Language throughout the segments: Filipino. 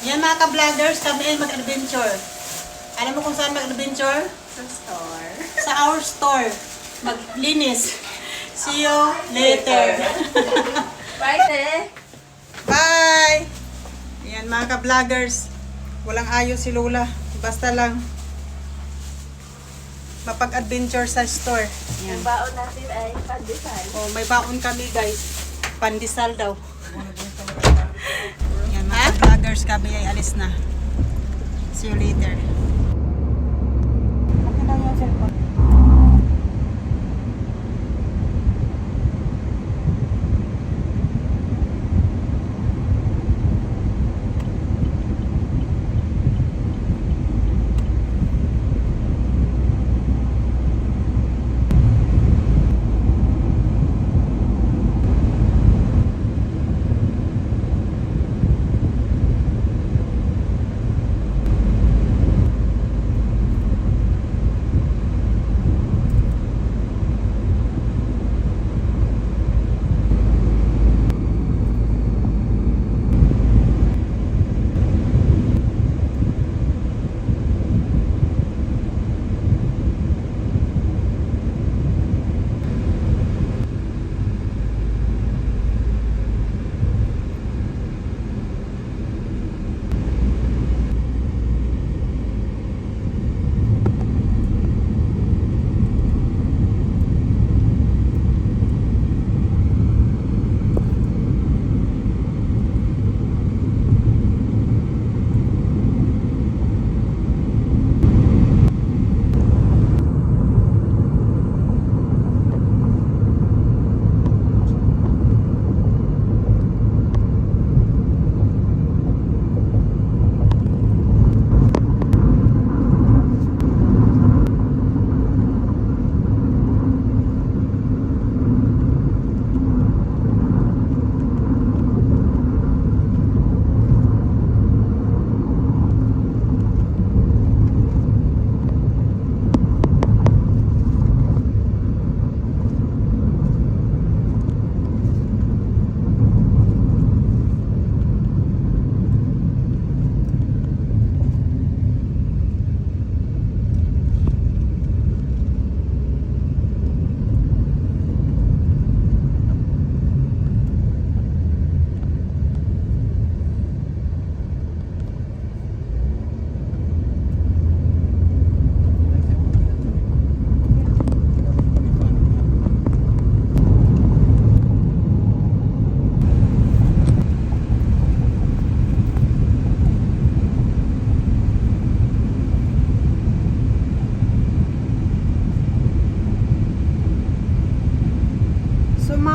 Yan mga ka-vloggers, kami ay mag-adventure. Alam mo kung saan mag-adventure? Sa store. Sa our store. Maglinis. See you later. Bye, te. Bye! Yan mga ka-vloggers. Walang ayos si Lola. Basta lang mapag-adventure sa store. Yan. Ang baon natin ay pandesal. Oh, may baon kami guys. Pandesal daw. Vloggers kami ay alis na. See you later. Akin daw yung cellphone.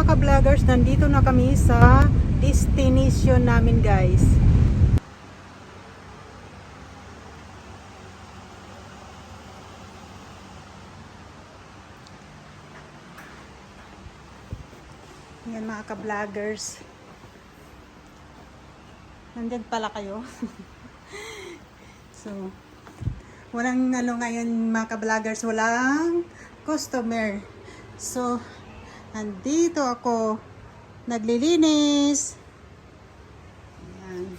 Mga ka-vloggers, nandito na kami sa destination namin guys. Yan mga ka-vloggers. Nandyan pala kayo. so, walang ano ngayon mga ka-vloggers, walang customer. So, Nandito ako naglilinis. Ayan.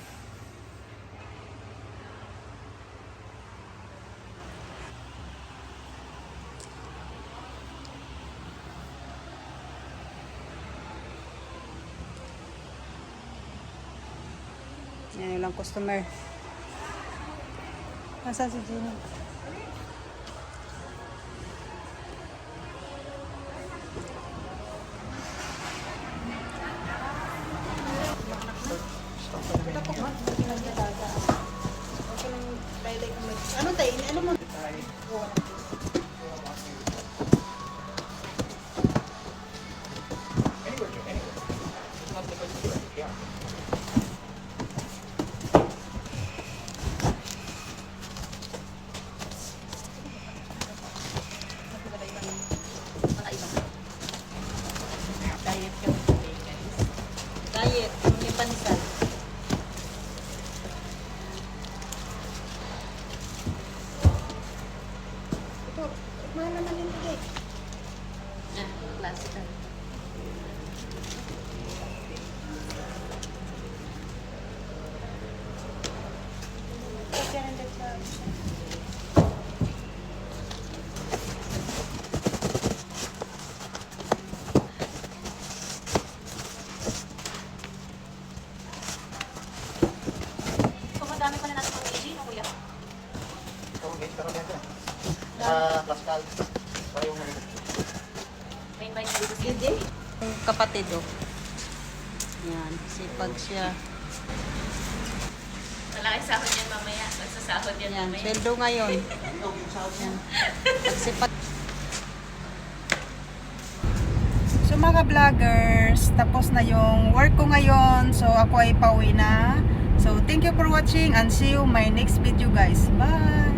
Yan yung lang customer. Nasaan si Jenny? Yung Hindi. Yung kapatid oh. Yan, sipag siya. Malaki sahod yan mamaya. Magsasahod yan Yan, mamaya. sweldo ngayon. Yan. Pagsipag. So mga vloggers, tapos na yung work ko ngayon. So ako ay pauwi na. So thank you for watching and see you my next video guys. Bye!